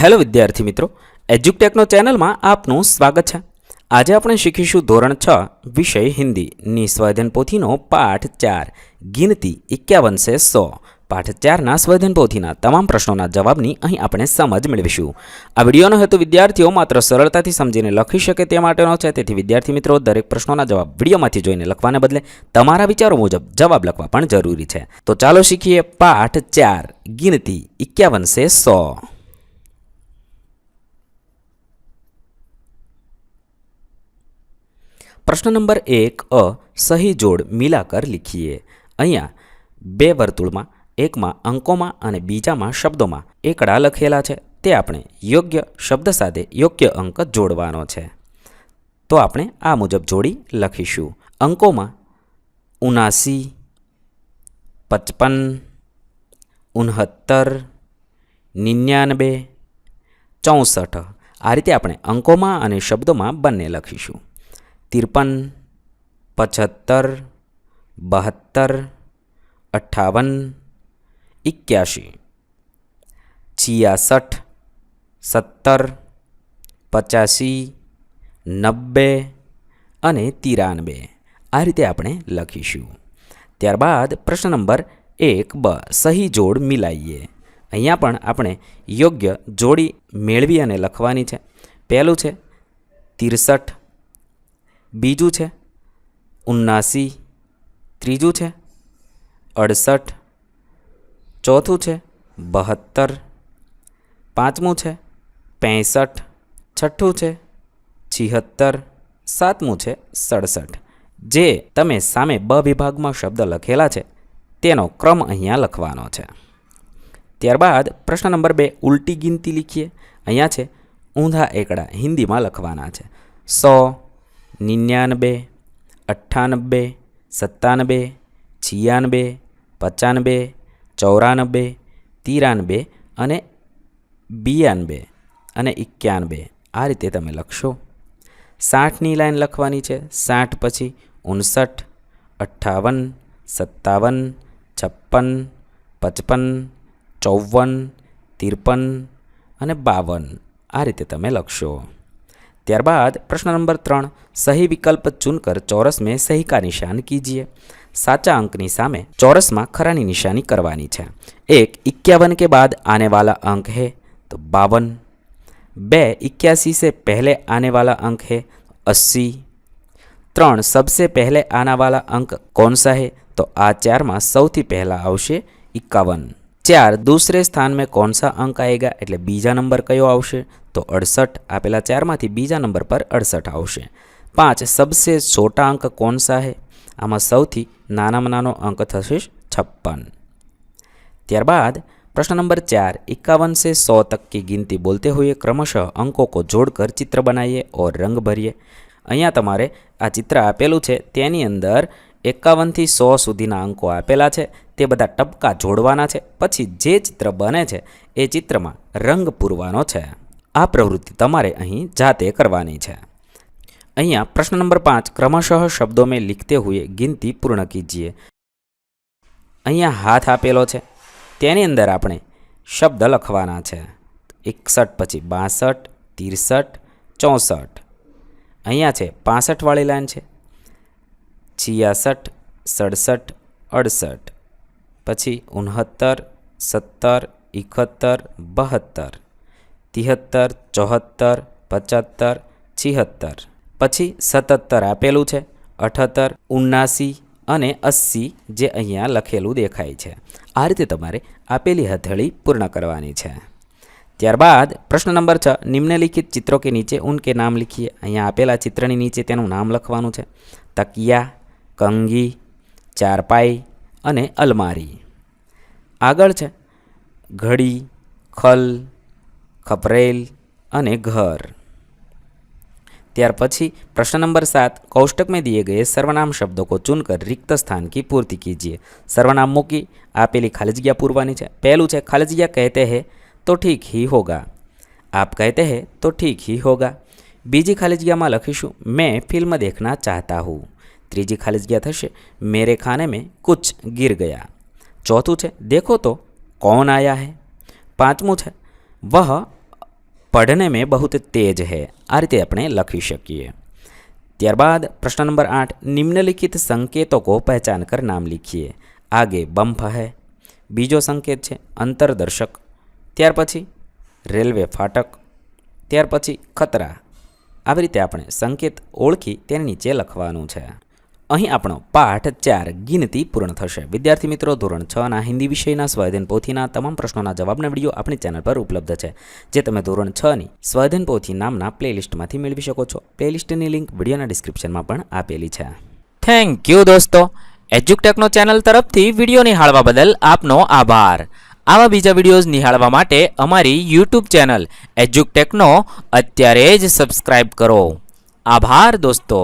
Hello વિદ્યાર્થી મિત્રો એજ્યુકટેકનો ચેનલમાં આપનું સ્વાગત છે. આજે આપણે શીખીશું ધોરણ છ, વિષય હિન્દીની નિસ્વાધન પોથીનો પાઠ ચાર, ગિનતી એકાવન સે પાઠ ચારના સ્વધન પોથીના તમામ પ્રશ્નોના જવાબની અહીં આપણે સમજ મેળવીશું. આ વિડીયોનો હેતુ વિદ્યાર્થીઓ માત્ર સરળતાથી સમજીને લખી શકે તે માટેનો છે. તેથી વિદ્યાર્થી મિત્રો, દરેક પ્રશ્નોના જવાબ વિડીયોમાંથી જોઈને લખવાને બદલે તમારા વિચારો મુજબ જવાબ લખવા પણ જરૂરી છે. તો ચાલો શીખીએ પાઠ ચાર, ગિનતી એકાવન સો. પ્રશ્ન નંબર એક, અ, સહી જોડ મિલાકર લીખીએ. અહીંયા બે વર્તુળમાં, એકમાં અંકોમાં અને બીજામાં શબ્દોમાં એકડા લખેલા છે. તે આપણે યોગ્ય શબ્દ સાથે યોગ્ય અંક જોડવાનો છે. તો આપણે આ મુજબ જોડી લખીશું. અંકોમાં ઉનાસી, પચપન, ઉનહત્તર, નિન્યાનબે, ચોસઠ. આ રીતે આપણે અંકોમાં અને શબ્દોમાં બંને લખીશું. ત્રેપન પચહત્તર બહત્તર, અઠ્ઠાવન એક્યાસી છિયાસઠ, સત્તર, પચાસી, નબ્બે અને તિરાનબે આ રીતે આપણે લખીશું. ત્યારબાદ પ્રશ્ન નંબર એક બ, સહી જોડ મિલાઈએ. અહીંયા પણ આપણે યોગ્ય જોડી મેળવી અને લખવાની છે. પહેલું છે, ત્રેસઠ બીજું છે? ઉનાસી ત્રીજું છે? અડસઠ. ચોથું છે? બહત્તર. પાંચમું છે? પેંસઠ. છઠ્ઠું છે? છિહત્તર. સાતમું છે? સડસઠ. જે તમે સામે બ વિભાગમાં શબ્દ લખેલા છે, તેનો ક્રમ અહીંયા લખવાનો છે. ત્યારબાદ પ્રશ્ન નંબર બે, ઉલટી ગિનતી લીખીએ. અહીંયા છે, ઊંધા એકડા હિન્દીમાં લખવાના છે. સો નિન્યાનબે, અઠ્ઠાનબે, સત્તાનબે, છિયાનબે, પચાનબે, ચોરાનબે, તિરાનબે અને બિયાનબે અને એક્યાનબે આ રીતે તમે લખશો. સાઠની લાઈન લખવાની છે. સાઠ પછી ઉનસઠ અઠ્ઠાવન, સત્તાવન, છપ્પન, પચપન, ચોવન, ત્રેપન અને બાવન આ રીતે તમે લખશો. त्यारबाद प्रश्न नंबर त्र सही विकल्प चुनकर चौरस में सही का निशान कीजिए साचा अंक निशा में चौरस में खरा निशानी करवानी है एक इक्यावन के बाद आने वाला अंक है तो बावन बे इक्यासी से पहले आने वाला अंक है अस्सी त्र सबसे पहले आने वाला अंक कौन सा है तो आ चार सौथी पहला आवश्य इक्यावन चार दूसरे स्थान में कौन सा अंक आएगा एट बीजा नंबर क्यों आ તો અડસઠ, આપેલા ચારમાંથી બીજા નંબર પર અડસઠ આવશે. પાંચ, સબસે છોટા અંક કોણ સાહે આમાં સૌથી નાનામાં નાનો અંક થશે છપ્પન. ત્યારબાદ, પ્રશ્ન નંબર ચાર એકાવન સે સો તક કી ગિનતી બોલતે હુએ ક્રમશઃ અંકો કો જોડ કર ચિત્ર બનાવીએ ઓર રંગ ભરીએ. અહીંયા તમારે આ ચિત્ર આપેલું છે, તેની અંદર એકાવનથી સો સુધીના અંકો આપેલા છે, તે બધા ટપકા જોડવાના છે, પછી જે ચિત્ર બને છે, એ ચિત્રમાં રંગ પૂરવાનો છે. આ પ્રવૃત્તિ તમારે અહીં જાતે કરવાની છે. અહીંયા પ્રશ્ન નંબર પાંચ, ક્રમશઃ શબ્દો મેં લિખતે હુએ ગિનતી પૂર્ણ કીજીએ. અહીંયા હાથ આપેલો છે. તેની અંદર આપણે શબ્દ લખવાના છે. એકસઠ પછી બાસઠ, ત્રેસઠ, ચોસઠ. અહીંયા છે પાસઠવાળી લાઈન છે. છિયાસઠ, સડસઠ, અડસઠ. પછી ઉનહત્તર, સત્તર એકોતેર બહત્તર. તિહત્તર, ચોહત્તર, પચહત્તર, છિહત્તર. પછી સતત્તર આપેલું છે, અઠત્તર, ઉન્નાસી અને અસ્સી જે અહીંયા લખેલું દેખાય છે. આ રીતે તમારે આપેલી હથેળી પૂર્ણ કરવાની છે. ત્યારબાદ પ્રશ્ન નંબર છ, નિમ્નલિખિત ચિત્રો કે નીચે ઉનકે નામ લીખીએ. અહીંયા આપેલા ચિત્રની નીચે તેનું નામ લખવાનું છે. તકિયા, કંગી, ચારપાઈ અને અલમારી. આગળ છે, ઘડી, ખલ खपरेल अने घर ત્યાર प्रश्न नंबर सात कौष्टक में दिए गए सर्वनाम शब्दों को चुनकर रिक्त स्थान की पूर्ति कीजिए सर्वनाम मुकी आपेली खाली जगह पूरवानी है पहलू है खाली जगह कहते हैं तो ठीक ही होगा आप कहते हैं तो ठीक ही होगा बीजी खाली जगह में लखीशू मैं फ़िल्म देखना चाहता हूँ तीजी खाली जगह थे मेरे खाने में कुछ गिर गया चौथू છે देखो तो कौन आया है પાંચમું છે वह પઢને મેં બહુત તેજ હૈ આ રીતે આપણે લખી શકીએ ત્યારબાદ પ્રશ્ન નંબર આઠ નિમ્નલિખિત સંકેતો કો પહેચાન કર નામ લીખીએ આગે બમ્ફ હૈ બીજો સંકેત છે અંતરદર્શક ત્યાર પછી રેલવે ફાટક ત્યાર પછી ખતરા આવી રીતે આપણે સંકેત ઓળખી તેની નીચે લખવાનું છે અહીં આપણો પાઠ ચાર ગિનતી પૂર્ણ થશે. વિદ્યાર્થી મિત્રો, ધોરણ છ ના હિન્દી વિષયના સ્વાધીન પોથીના તમામ પ્રશ્નોના જવાબના વીડિયો આપણી ચેનલ પર ઉપલબ્ધ છે, જે તમે ધોરણ છની સ્વાધીન પોથી નામના પ્લેલિસ્ટમાંથી મેળવી શકો છો. પ્લેલિસ્ટની લિંક વિડીયોના ડિસ્ક્રિપ્શનમાં પણ આપેલી છે. થેન્ક યુ દોસ્તો. એજ્યુકટેકનો ચેનલ તરફથી વીડિયો નિહાળવા બદલ આપનો આભાર. આવા બીજા વિડીયોઝ નિહાળવા માટે અમારી યુટ્યુબ ચેનલ એજ્યુકટેકનો અત્યારે જ સબસ્ક્રાઇબ કરો. આભાર દોસ્તો.